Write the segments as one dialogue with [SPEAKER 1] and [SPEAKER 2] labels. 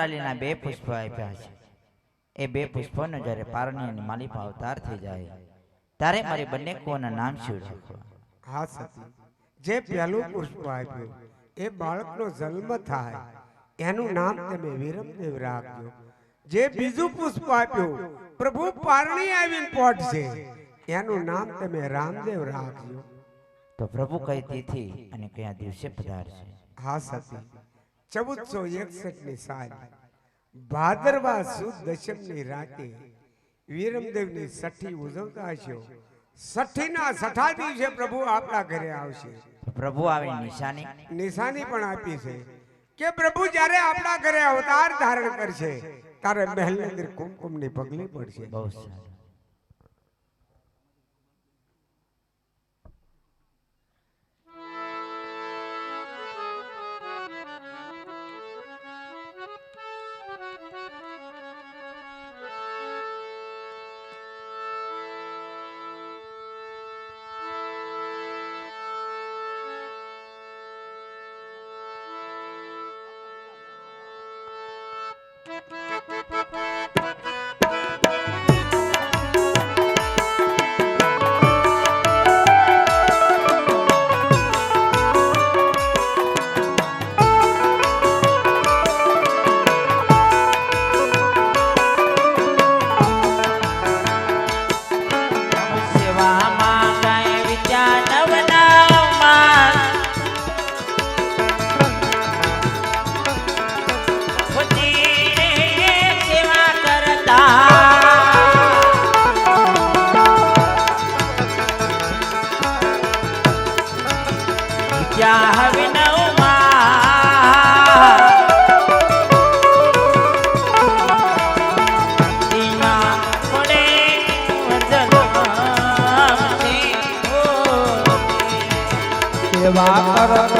[SPEAKER 1] કમંડાલીના બે પુષ્પ આપ્યા છે. એ બે પુષ્પોનો જ્યારે અને માલિપા અવતાર થઈ જાય ત્યારે મારી બંને કુવાના નામ શું રાખવા
[SPEAKER 2] હા સતી જે પહેલું પુષ્પ આપ્યું એ બાળકનો જન્મ થાય એનું નામ તમે વિરમદેવ રાખજો જે બીજું પુષ્પ આપ્યું પ્રભુ પારણી આવીને પહોંચશે. એનું નામ તમે રામદેવ રાખજો
[SPEAKER 1] તો પ્રભુ કઈ તિથિ અને કયા દિવસે પધારશે?
[SPEAKER 2] હા સતી. ચૌદસો એકસઠની સાલ. ભાદરવા સુદ દશમની રાતે વિરમદેવની સઠી ઉજવતા હશો. સઠી ના સઠા દિવસે પ્રભુ આપણા ઘરે આવશે.
[SPEAKER 1] પ્રભુ આવી નિશાની.
[SPEAKER 2] નિશાની પણ આપી છે કે પ્રભુ જ્યારે આપણા ઘરે અવતાર ધારણ કરશે ત્યારે મહેલ અંદર કુમકુમની પગલી પડશે.
[SPEAKER 1] બહુ સારું.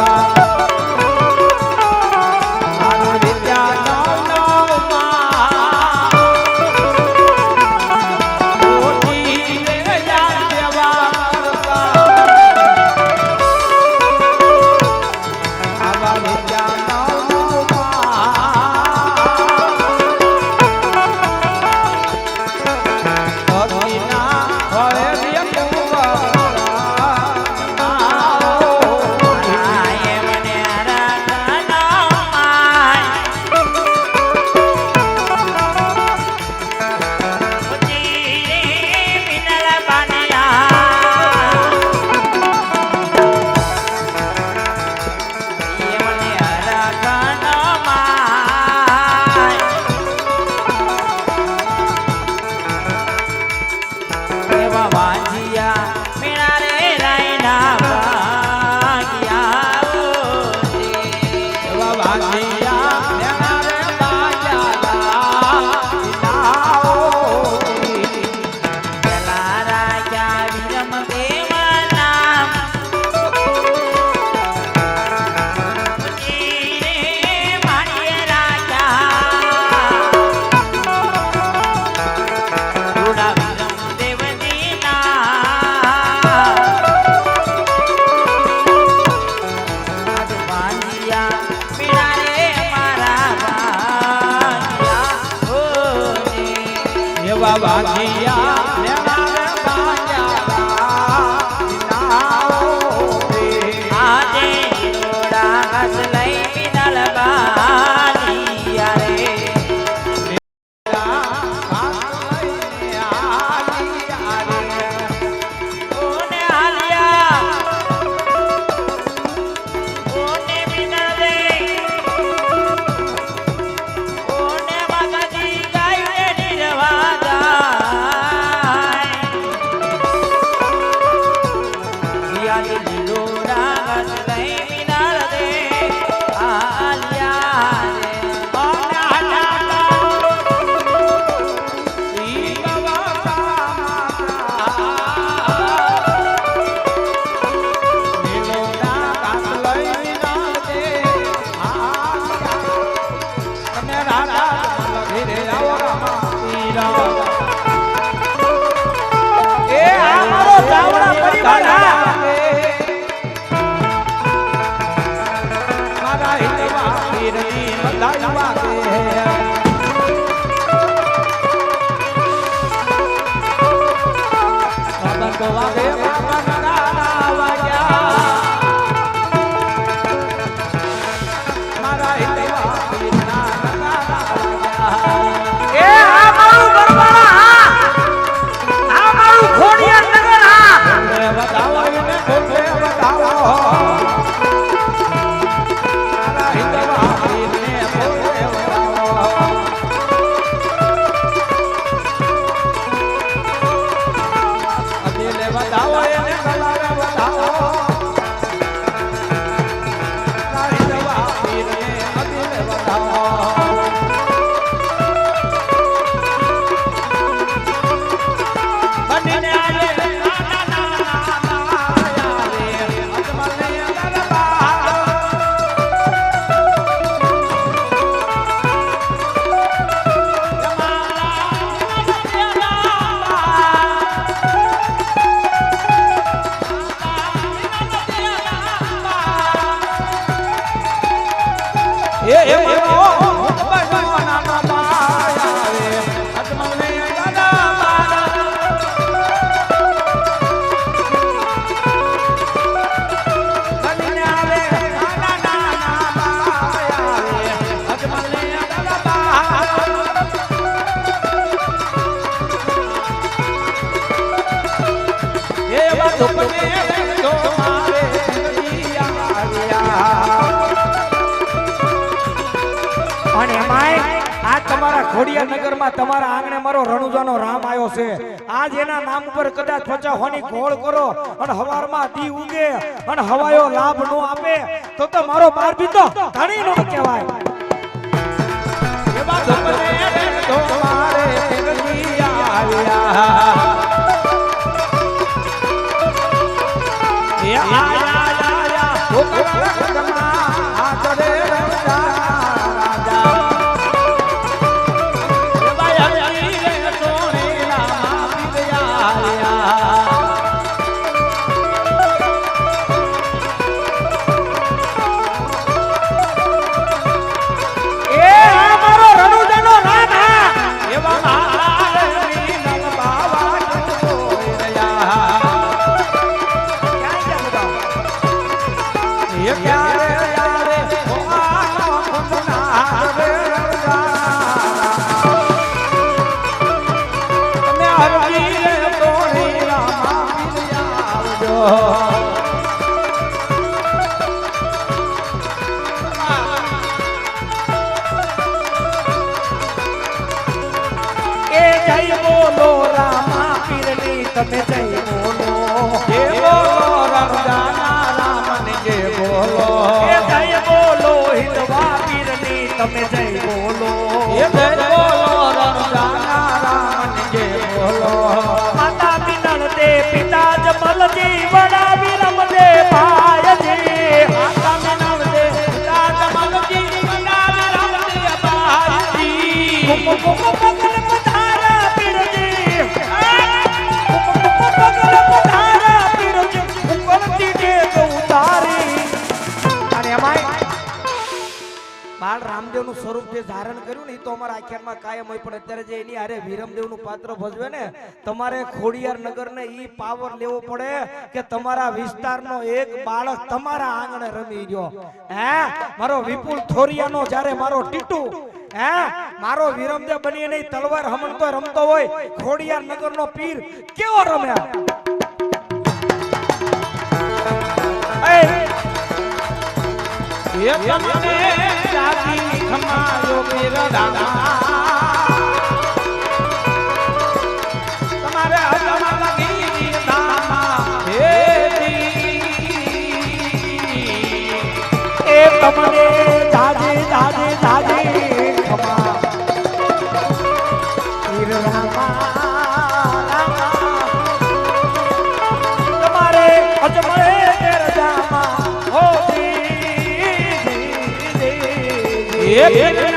[SPEAKER 1] का Hallelujah. વાગે બાબા Yeah,
[SPEAKER 3] yeah. આ તમારા ખોડિયા નગરમાં તમારા આંગણે મારો રણુજાનો રામ આવ્યો છે. આજ એના નામ પર કદાચ પચાવવાની ઘોળ કરો અને હવારમાં દી ઉગે અને હવાયો લાભ નો આપે તો તો મારો બાર બીતો ધણી નો કહેવાય.
[SPEAKER 4] એવા ધપને તમારે ફિરકી આવ્યા. તમે
[SPEAKER 3] જય બોલો
[SPEAKER 4] જે બોલો રમજાના રામને જે બોલો.
[SPEAKER 3] જય બોલો હિંદવા પીરની તમે જય બોલો.
[SPEAKER 4] જય બોલો રમજાના રામને જે બોલો.
[SPEAKER 3] માતા મિનળ દે પિતા જમલ વડા બાળ રામદેવનું સ્વરૂપ જે ધારણ કર્યું ને એ તો અમારા આખ્યાનમાં કાયમ હોય, પણ અત્યારે જે એની હારે વીરમદેવનું પાત્ર ભજવે ને, તમારે ખોડિયાર નગરને ઈ પાવર લેવો પડે કે તમારા વિસ્તારનો એક બાળક તમારા આંગણે રમી ગયો. હે? મારો વિપુલ થોરિયાનો જ્યારે મારો ટીટુ, હે? મારો વીરમદેવ બની નહીં તલવાર હમણતો રમતો હોય, ખોડિયાર નગરનો પીર કેવો રમ્યા? એ
[SPEAKER 4] તમને પીર તમારે હજમા લગી
[SPEAKER 3] દી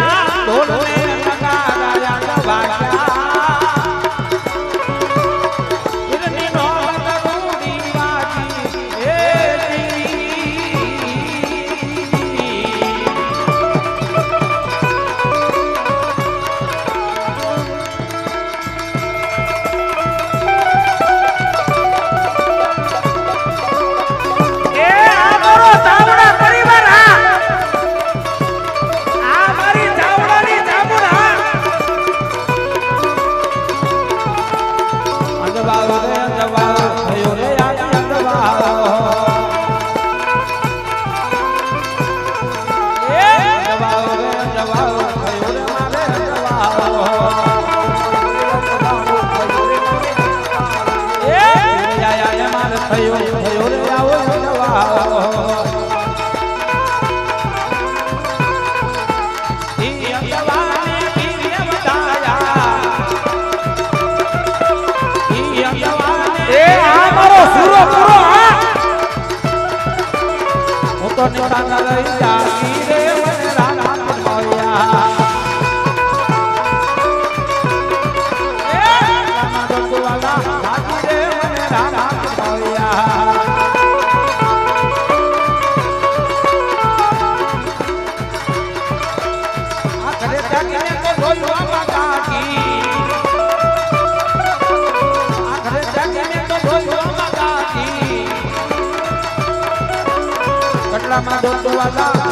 [SPEAKER 4] થયો થયો રે આવો
[SPEAKER 3] હું
[SPEAKER 4] તો નિશાન લઈ જાગી રે. do lado